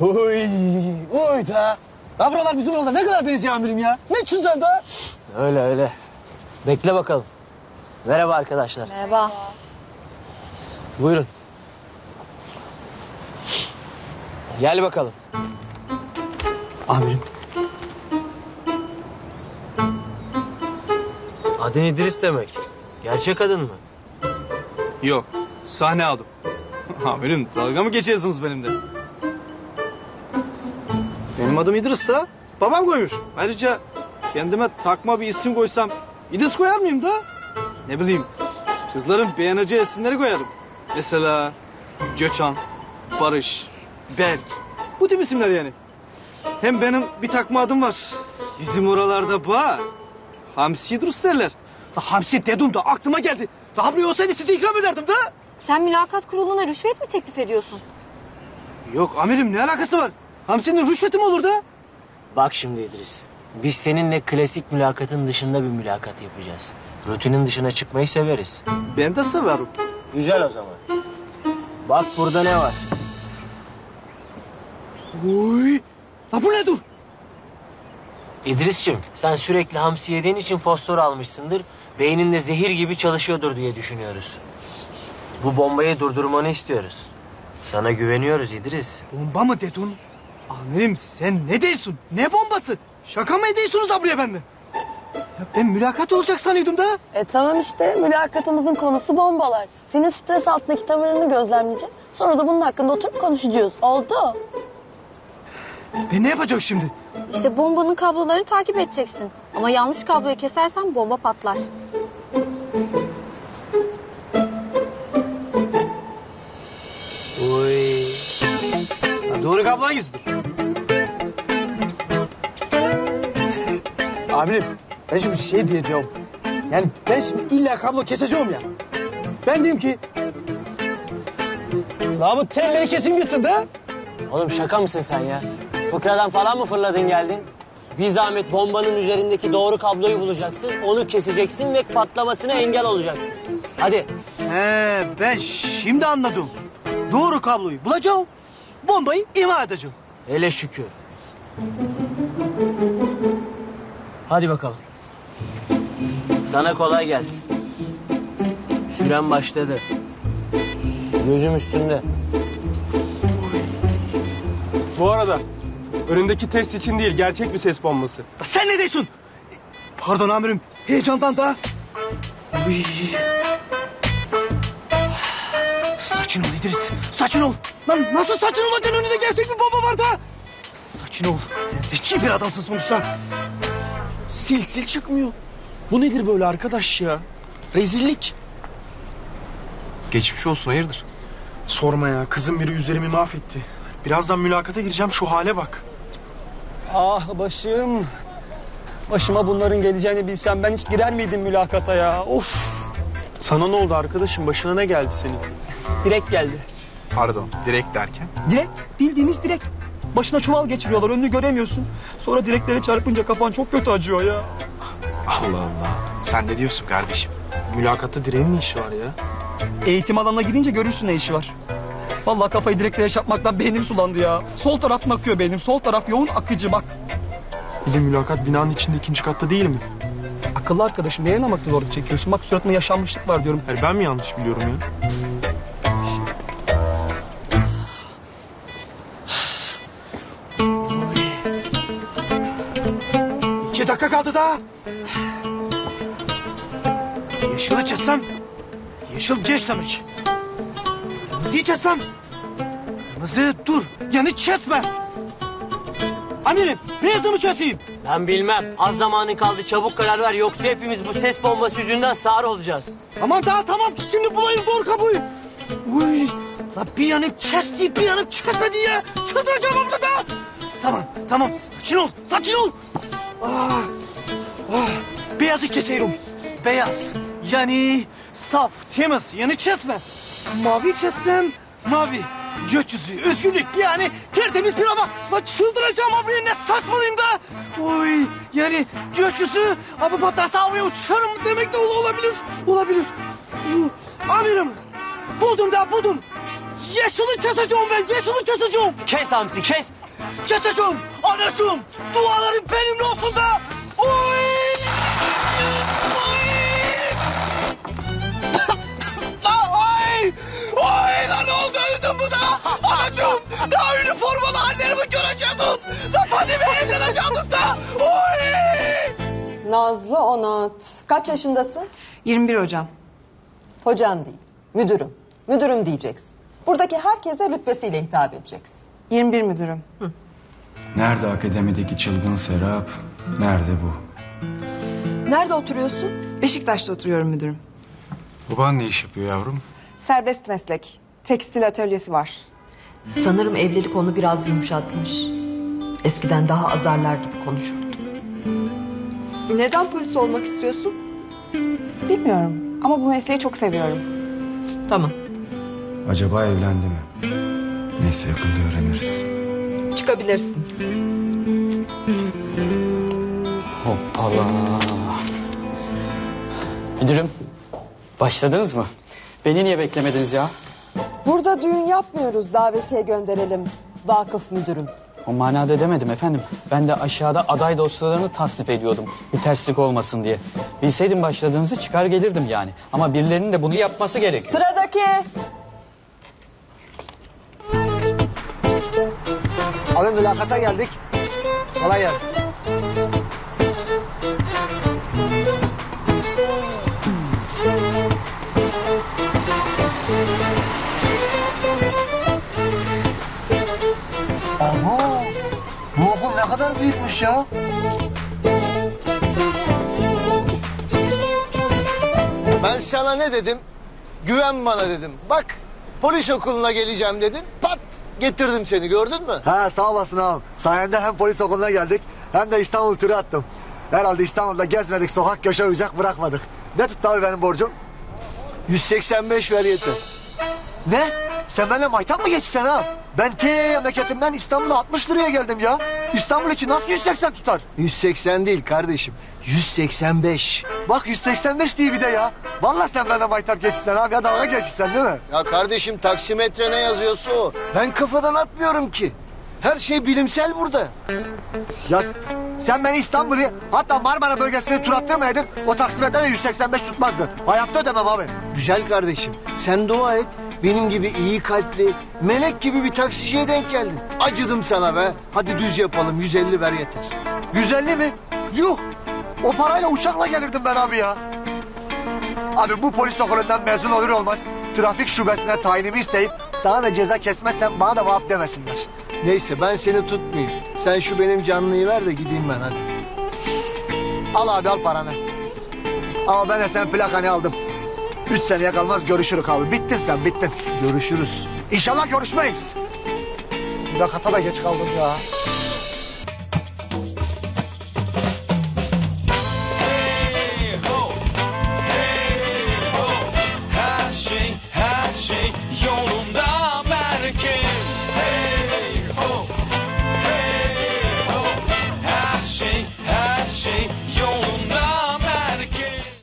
Uy, uy da. Ya buralar bizim oralar ne kadar benziyor amirim ya. Ne güzel da. Öyle öyle. Bekle bakalım. Merhaba arkadaşlar. Merhaba. Buyurun. Gel bakalım. Amirim. Adın İdris demek. Gerçek adın mı? Yok. Sahne adım. Amirim dalga mı geçiyorsunuz benimle? Benim adım İdris da babam koymuş. Ayrıca kendime takma bir isim koysam İdris koyar mıyım da? Ne bileyim kızların beğeneceği isimleri koyarım. Mesela Göçan, Barış, Berk. Bu tip isimler yani. Hem benim bir takma adım var. Bizim oralarda bağ. Hamsi İdris derler. La Hamsi dedim de aklıma geldi. Daha buraya olsaydı size ikram ederdim da. Sen mülakat kuruluna rüşvet mi teklif ediyorsun? Yok amirim ne alakası var? Hamsinin rüşveti mi olur da? Bak şimdi İdris. Biz seninle klasik mülakatın dışında bir mülakat yapacağız. Rutinin dışına çıkmayı severiz. Ben de severim. Güzel o zaman. Bak burada ne var? Uy. La bu ne dur? İdris'cim sen sürekli hamsi yediğin için fosfor almışsındır. Beyninde zehir gibi çalışıyordur diye düşünüyoruz. Bu bombayı durdurmanı istiyoruz. Sana güveniyoruz İdris. Bomba mı dedin? Amirim sen ne diyorsun? Ne bombası? Şaka mı ediyorsunuz abiye bende? Ya ben mülakat olacak sanıyordum da. E tamam işte mülakatımızın konusu bombalar. Senin stres altındaki tavırını gözlemleyeceğiz. Sonra da bunun hakkında oturup konuşacağız. Oldu. Ben ne yapacağım şimdi? İşte bombanın kablolarını takip edeceksin. Ama yanlış kabloyu kesersen bomba patlar. Amirim ben şimdi şey diyeceğim. Yani ben şimdi illa kablo keseceğim ya. Ben diyeyim ki... La bu telleri kesin gitsin be. Oğlum şaka mısın sen ya? Fıkradan falan mı fırladın geldin? Bir zahmet bombanın üzerindeki doğru kabloyu bulacaksın, onu keseceksin ve patlamasına engel olacaksın. Hadi. He ben şimdi anladım. Doğru kabloyu bulacağım. Bombayı ima edeceğim. Hele şükür. Hadi bakalım. Sana kolay gelsin. Süren başladı. Gözüm üstünde. Bu arada önündeki test için değil gerçek bir ses bombası. Sen ne diyorsun? Pardon amirim. Heyecandan da. Uy. Sakin ol İdris. Sakin ol. Lan nasıl sakin olacaksın önünde gerçek bir baba var da. Sakin ol. Sen zeki bir adamsın sonuçta. Sil sil çıkmıyor. Bu nedir böyle arkadaş ya? Rezillik. Geçmiş olsun hayırdır? Sorma ya kızım biri üzerimi mahvetti. Birazdan mülakata gireceğim şu hale bak. Ah başım. Başıma bunların geleceğini bilsem ben hiç girer miydim mülakata ya? Of. Sana ne oldu arkadaşım başına ne geldi senin? Direkt geldi. Pardon direkt derken? Direkt bildiğimiz direkt. Başına çuval geçiriyorlar önünü göremiyorsun. Sonra direklere çarpınca kafan çok kötü acıyor ya. Allah Allah. Sen ne diyorsun kardeşim? Mülakatta direğin ne işi var ya? Eğitim alanına gidince görürsün ne işi var. Vallahi kafayı direklere çarpmaktan beynim sulandı ya. Sol taraftan akıyor beynim. Sol taraf yoğun akıcı bak. Bir de mülakat binanın içinde ikinci katta değil mi? Akıllı arkadaşım neye namakta zorluk çekiyorsun? Bak suratında yaşanmışlık var diyorum. Hayır ben mi yanlış biliyorum ya? İki dakika kaldı daha. Yeşili kessem. Yeşil geç demek. Kırmızıyı kessem. Kırmızı dur. Yani kesme. Amirim beyazı mı keseyim? Ben bilmem. Az zamanın kaldı çabuk karar ver yoksa hepimiz bu ses bombası yüzünden sağır olacağız. Tamam daha tamam şimdi bulayım doğru kabloyu. Uy. La bir yanım kesti bir yanım kesmedi ya. Çıldıracağım abla da. Tamam tamam sakin ol sakin ol. Ah, ah. Beyazı kesiyorum. Beyaz. Yani saf temiz yani kesme. Mavi kessem mavi. Gökyüzü, özgürlük yani tertemiz bir hava. La çıldıracağım abiye ne saçmalıyım da. Oy yani gökyüzü abi patlarsa havaya uçarım demek de ol- olabilir. Olabilir. Amirim buldum da buldum. Yeşili keseceğim ben yeşili keseceğim. Kes Hamsi kes. Keseceğim. Anacığım duaların benimle olsun da. Oy! Oy! Lan oy! Oy lan ne oldu öldüm bu da. Anacığım daha üniformalı annemi görecektim. Zafatime evlenecektim da. Oy! Nazlı Onat. Kaç yaşındasın? 21 hocam. Hocam değil, müdürüm. Müdürüm diyeceksin. Buradaki herkese rütbesiyle hitap edeceksin. 21 müdürüm. Nerede akademideki çılgın Serap? Nerede bu? Nerede oturuyorsun? Beşiktaş'ta oturuyorum müdürüm. Baban ne iş yapıyor yavrum? Serbest meslek. Tekstil atölyesi var. Sanırım evlilik onu biraz yumuşatmış. Eskiden daha azarlar gibi konuşurdu. Neden polis olmak istiyorsun? Bilmiyorum ama bu mesleği çok seviyorum. Tamam. Acaba evlendi mi? Neyse yakında öğreniriz. Çıkabilirsin. Hoppala. Müdürüm başladınız mı? Beni niye beklemediniz ya? Burada düğün yapmıyoruz, davetiye gönderelim. Vakıf müdürüm. O manada demedim efendim. Ben de aşağıda aday dosyalarını tasnif ediyordum. Bir terslik olmasın diye. Bilseydim başladığınızı çıkar gelirdim yani. Ama birilerinin de bunu yapması gerekiyor. Sıradaki. Abi mülakata geldik. Kolay gelsin. Aha! Bu okul ne kadar büyükmüş ya. Ben sana ne dedim? Güven bana dedim. Bak polis okuluna geleceğim dedin. Pat getirdim seni gördün mü? Ha sağ olasın ağam. Sayende hem polis okuluna geldik hem de İstanbul turu attım. Herhalde İstanbul'da gezmedik, sokak köşe uyacak bırakmadık. Ne tuttu abi benim borcum? 185 ver yeter. Ne? Sen benimle maytap mı geçsen ha? Ben te memleketimden İstanbul'a 60 liraya geldim ya. İstanbul için nasıl 180 tutar? 180 değil kardeşim. 185. Bak 185 diye bir de ya. Vallahi sen benimle maytap geçsen abi ya dalga geçsen değil mi? Ya kardeşim taksimetre ne yazıyorsa o. Ben kafadan atmıyorum ki. Her şey bilimsel burada. Ya sen beni İstanbul'u hatta Marmara bölgesini tur attırmayaydın o taksimetre 185 tutmazdı. Hayatta ödemem abi. Güzel kardeşim. Sen dua et. Benim gibi iyi kalpli, melek gibi bir taksiciye denk geldin. Acıdım sana be. Hadi düz yapalım. 150 ver yeter. 150 mi? Yuh! O parayla uçakla gelirdim ben abi ya. Abi bu polis okulundan mezun olur olmaz trafik şubesine tayinimi isteyip sana da ceza kesmezsem bana da vahap demesinler. Neyse ben seni tutmayayım. Sen şu benim canlıyı ver de gideyim ben hadi. Al abi al paranı. Ama ben de senin plakanı aldım. Üç seneye kalmaz görüşürük abi. Bittin sen bittin. Görüşürüz. İnşallah görüşmeyiz. Mülakata da geç kaldım ya.